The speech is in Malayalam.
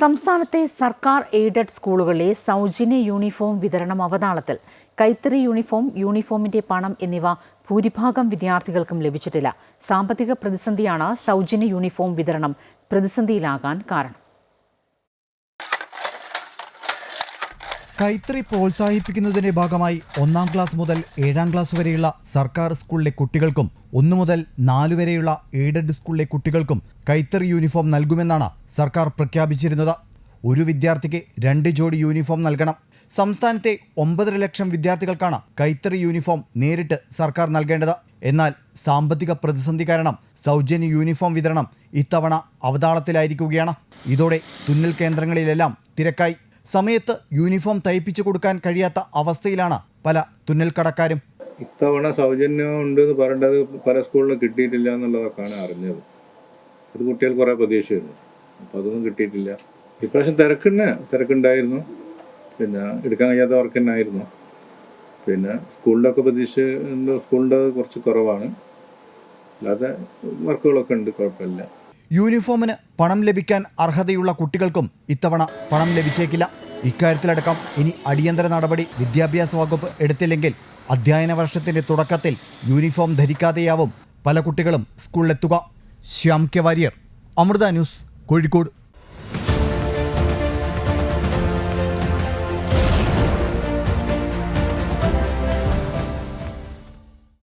സംസ്ഥാനത്തെ സർക്കാർ എയ്ഡഡ് സ്കൂളുകളിലെ സൗജന്യ യൂണിഫോം വിതരണം അവതാളത്തിൽ കൈത്തറി യൂണിഫോം യൂണിഫോമിന്റെ പണം എന്നിവ ഭൂരിഭാഗം വിദ്യാർത്ഥികൾക്കും ലഭിച്ചിട്ടില്ല. സാമ്പത്തിക പ്രതിസന്ധിയാണ് സൗജന്യ യൂണിഫോം വിതരണം പ്രതിസന്ധിയിലാകാൻ കാരണം. കൈത്തറി പ്രോത്സാഹിപ്പിക്കുന്നതിന്റെ ഭാഗമായി ഒന്നാം ക്ലാസ് മുതൽ ഏഴാം ക്ലാസ് വരെയുള്ള സർക്കാർ സ്കൂളിലെ കുട്ടികൾക്കും ഒന്നു മുതൽ നാലു വരെയുള്ള എയ്ഡഡ് സ്കൂളിലെ കുട്ടികൾക്കും കൈത്തറി യൂണിഫോം നൽകുമെന്നാണ് സർക്കാർ പ്രഖ്യാപിച്ചിരുന്നത്. ഒരു വിദ്യാർത്ഥിക്ക് രണ്ട് ജോഡി യൂണിഫോം നൽകണം. സംസ്ഥാനത്തെ ഒമ്പതര ലക്ഷം വിദ്യാർത്ഥികൾക്കാണ് കൈത്തറി യൂണിഫോം നേരിട്ട് സർക്കാർ നൽകേണ്ടത്. എന്നാൽ സാമ്പത്തിക പ്രതിസന്ധി കാരണം സൗജന്യ യൂണിഫോം വിതരണം ഇത്തവണ അവതാളത്തിലായിരിക്കുകയാണ്. ഇതോടെ തുന്നൽ കേന്ദ്രങ്ങളിലെല്ലാം തിരക്കായി. സമയത്ത് യൂണിഫോം തയ്പ്പിച്ചു കൊടുക്കാൻ കഴിയാത്ത അവസ്ഥയിലാണ് പല തുന്നൽ കടക്കാരും ഇത്തവണ സൗജന്യം ഉണ്ട് എന്ന് പറയേണ്ടത് പല സ്കൂളിലും കിട്ടിയിട്ടില്ല എന്നുള്ളതൊക്കെയാണ് അറിഞ്ഞത്. അത് കുട്ടികൾ കുറേ പ്രതീക്ഷയായിരുന്നു. അപ്പം അതൊന്നും കിട്ടിയിട്ടില്ല. ഇപ്രാവശ്യം തിരക്കുന്നെ തിരക്കുണ്ടായിരുന്നു പിന്നെ എടുക്കാൻ കഴിയാത്തവർക്ക് തന്നെ ആയിരുന്നു. പിന്നെ സ്കൂളിന്റെ ഒക്കെ പ്രതീക്ഷ സ്കൂളിന്റെ കുറച്ച് കുറവാണ്. അല്ലാതെ വർക്കുകളൊക്കെ ഉണ്ട് കുഴപ്പമില്ല. യൂണിഫോമിന് പണം ലഭിക്കാൻ അർഹതയുള്ള കുട്ടികൾക്കും ഇത്തവണ പണം ലഭിച്ചേക്കില്ല. ഇക്കാര്യത്തിലടക്കം ഇനി അടിയന്തര നടപടി വിദ്യാഭ്യാസ വകുപ്പ് എടുത്തില്ലെങ്കിൽ അധ്യയന വർഷത്തിന്റെ തുടക്കത്തിൽ യൂണിഫോം ധരിക്കാതെയാവും പല കുട്ടികളും സ്കൂളിലെത്തുക. Shyam K Warrier Amrita news Kozhikode.